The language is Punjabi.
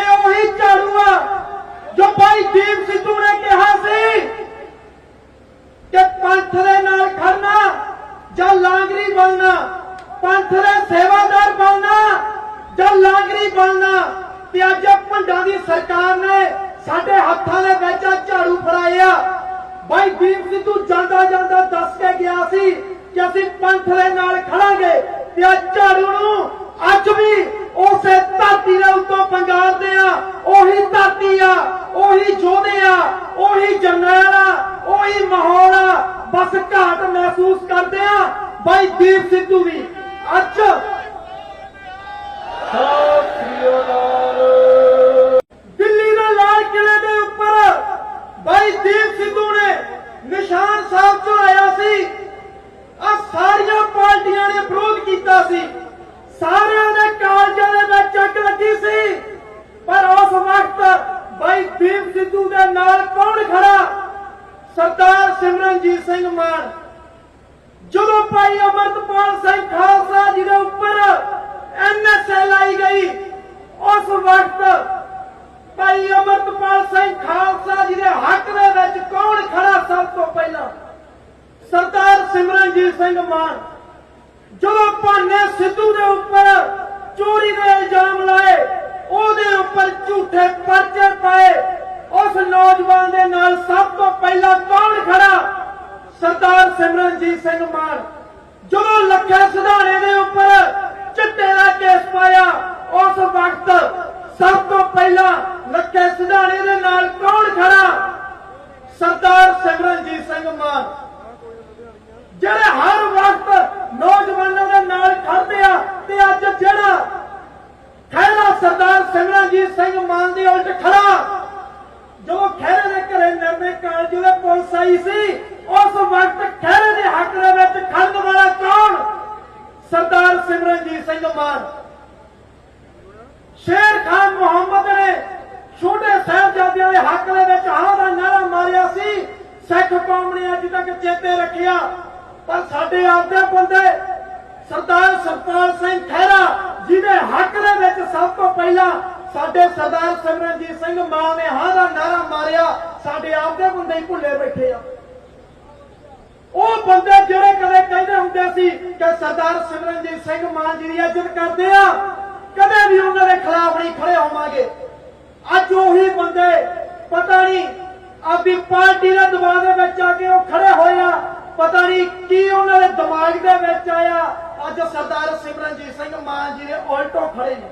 ਉਹੀ ਝਾੜੂ ਆ ਜੋ ਭਾਈ ਦੀਪ ਸਿੱਧੂ ਨੇ ਕਿਹਾ ਸੀ ਕਿ ਪੰਥ ਦੇ ਨਾਲ ਖੜਨਾ ਜਾਂ ਲਾਂਗਰੀ ਬਣਨਾ, ਪੰਥ ਦੇ ਸੇਵਾਦਾਰ ਬਣਨਾ ਜਾਂ ਲਾਂਗਰੀ ਬਣਨਾ, ਤੇ ਅੱਜ ਇਹ ਦੀ ਸਰਕਾਰ ਨੇ ਸਾਡੇ ਹੱਥਾਂ ਦੇ ਵਿੱਚ ਆਹ ਝਾੜੂ ਫੜਾਇਆ ਭਾਈ ਦੀਪ ਸਿੱਧੂ ਜਾਂਦਾ ਜਾਂਦਾ ਦੱਸ ਕੇ ਗਿਆ ਸੀ ਕਿ ਅਸੀਂ ਪੰਥ ਦੇ ਨਾਲ ਖੜਾਂਗੇ ਤੇ ਆ ਝਾੜੂ ਨੂੰ ਅੱਜ ਵੀ ਉਸੇ ਧਰਤੀ ਉਹੀ ਧਰਤੀ ਆ, ਉਹੀ ਯੋਧੇ ਆ, ਉਹੀ ਜਰਨੈਲ ਆ, ਉਹੀ ਮਾਹੌਲ ਆ, ਬਸ ਘਾਟ ਮਹਿਸੂਸ ਕਰਦੇ ਆ। ਬਾਈ ਦੀਪ ਸਿੱਧੂ ਵੀ, ਅੱਜ। ਦਿੱਲੀ ਦੇ ਲਾਲ ਕਿਲੇ ਦੇ ਉੱਪਰ ਬਾਈ ਦੀਪ ਸਿੱਧੂ ਨੇ ਨਿਸ਼ਾਨ ਸਾਹਿਬ ਚੜਾਇਆ ਸੀ। ਆ ਸਾਰੀਆਂ ਪਾਰਟੀਆਂ ਨੇ ਵਿਰੋਧ ਕੀਤਾ ਸੀ। ਸਾਰਿਆਂ ਦੇ ਕਾਲਜਾਂ ਦੇ ਵਿੱਚ ਅੱਗ ਲੱਗੀ ਸੀ ਪਰ ਉਸ ਵਕਤ ਬਾਈ ਦੀਪ ਸਿੱਧੂ ਦੇ ਨਾਲ ਕੌਣ ਖੜਾ ਸਰਦਾਰ ਸਿਮਰਨਜੀਤ ਸਿੰਘ ਮਾਨ, ਜਦੋਂ ਭਾਈ ਅਮਰਤਪਾਲ ਸਿੰਘ ਖਾਲਸਾ ਜੀ ਦੇ ਉੱਪਰ ਐਨਐਸਏ ਲਾਈ ਗਈ, ਉਸ ਵਕਤ ਭਾਈ ਅਮਰਤਪਾਲ ਸਿੰਘ ਖਾਲਸਾ ਜੀ ਦੇ ਹੱਕ ਦੇ ਵਿੱਚ ਕੌਣ ਖੜਾ ਸਭ ਤੋਂ ਪਹਿਲਾਂ? ਸਰਦਾਰ ਸਿਮਰਨਜੀਤ ਸਿੰਘ ਮਾਨ, ਜਦੋਂ ਭਾਨੇ ਸਿੱਧੂ ਦੇ ਉੱਪਰ ਚੋਰੀ ਦੇ ਇਲਜ਼ਾਮ ਲਾਏ, ਉਹਦੇ ਉੱਪਰ ਝੂਠੇ ਪਰਚੇ ਪਾਏ, ਉਸ ਨੌਜਵਾਨ ਦੇ ਨਾਲ ਸਭ ਤੋਂ ਪਹਿਲਾਂ ਕੌਣ ਖੜਾ? ਸਰਦਾਰ ਸਿਮਰਨਜੀਤ ਸਿੰਘ ਮਾਨ। ਜਦੋਂ ਲੱਖੇ ਸਿਧਾਣੇ ਦੇ ਉੱਪਰ ਚਿੱਟੇ ਦਾ ਕੇਸ ਪਾਇਆ, ਉਸ ਵਕਤ ਸਭ ਤੋਂ ਪਹਿਲਾਂ ਲੱਖੇ ਸਿਧਾਣੇ ਦੇ ਨਾਲ ਕੌਣ ਖੜਾ? ਸਰਦਾਰ ਸਿਮਰਨਜੀਤ ਸਿੰਘ ਮਾਨ। ਜਿਹੜੇ ਹਰ ਵਕਤ ਨੌਜਵਾਨਾਂ ਦੇ ਨਾਲ ਖੜਦੇ ਆ ਤੇ ਅੱਜ ਜਿਹੜਾ ਖਹਿਰਾ ਸਰਦਾਰ ਸਿਮਰਨਜੀਤ ਸਿੰਘ ਮਾਨ ਦੇ ਉਲਟ ਖੜਾ ਜਦੋਂ ਖਹਿਰੇ ਦੇ ਘਰੇ ਨਰਮੇ ਕਾਲਜ ਦੇ ਪੁਲਿਸ ਆਈ ਸੀ, ਉਸ ਵਕਤ ਖਹਿਰੇ ਦੇ ਹੱਕ ਦੇ ਵਿੱਚ ਖੜਨ ਵਾਲਾ ਕੌਣ? ਸਰਦਾਰ ਸਿਮਰਨਜੀਤ ਸਿੰਘ ਮਾਨ। ਸ਼ੇਰ ਖਾਨ ਮੁਹੰਮਦ ਨੇ ਛੋਟੇ ਸਾਹਿਬਜ਼ਾਦਿਆਂ ਦੇ ਹੱਕ ਦੇ ਵਿੱਚ ਹਾਂ ਦਾ ਨਾਰਾ ਮਾਰਿਆ ਸੀ। ਸਿੱਖ ਕੌਮ ਨੇ ਅੱਜ ਤੱਕ ਚੇਤੇ ਰੱਖਿਆ। ਪਰ ਸਾਡੇ ਆਪਦੇ ਬੰਦੇ, ਸਰਦਾਰ ਸਰਪਾਲ ਸਿੰਘ ਖਹਿਰਾ, ਜਿਹਦੇ ਹੱਕ ਦੇ ਵਿੱਚ ਸਭ ਤੋਂ ਪਹਿਲਾਂ ਸਾਡੇ ਸਰਦਾਰ ਸਿਮਰਨਜੀਤ ਸਿੰਘ ਮਾਨ ਨੇ ਹਾਂ ਦਾ ਨਾਰਾ ਮਾਰਿਆ। ਸਾਡੇ ਆਪਦੇ ਬੰਦੇ ਹੀ ਭੁੱਲੇ ਬੈਠੇ ਆ। ਉਹ ਬੰਦੇ ਜਿਹੜੇ ਕਦੇ ਕਹਿੰਦੇ ਹੁੰਦੇ ਸੀ ਕਿ ਸਰਦਾਰ ਸਿਮਰਨਜੀਤ ਸਿੰਘ ਮਾਨ ਜੀ ਦੀ ਇੱਜ਼ਤ ਕਰਦੇ ਆ, ਕਦੇ ਵੀ ਉਹਨਾਂ ਦੇ ਖਿਲਾਫ ਨਹੀਂ ਖੜੇ ਹੋਵਾਂਗੇ। ਅੱਜ ਉਹੀ ਬੰਦੇ, ਪਤਾ ਨਹੀਂ ਆਪਣੀ ਪਾਰਟੀ ਦੇ ਦਬਾਅ ਦੇ ਵਿੱਚ ਆ ਕੇ ਉਹ ਖੜੇ ਹੋਏ ਆ, ਪਤਾ ਨਹੀਂ ਕੀ ਉਹਨਾਂ ਦੇ ਦਿਮਾਗ ਦੇ ਵਿੱਚ ਆਇਆ। ਅੱਜ ਸਰਦਾਰ ਸਿਮਰਨਜੀਤ ਸਿੰਘ ਮਾਨ ਜੀ ਦੇ ਉਲਟੋ ਖੜੇ ਨੇ।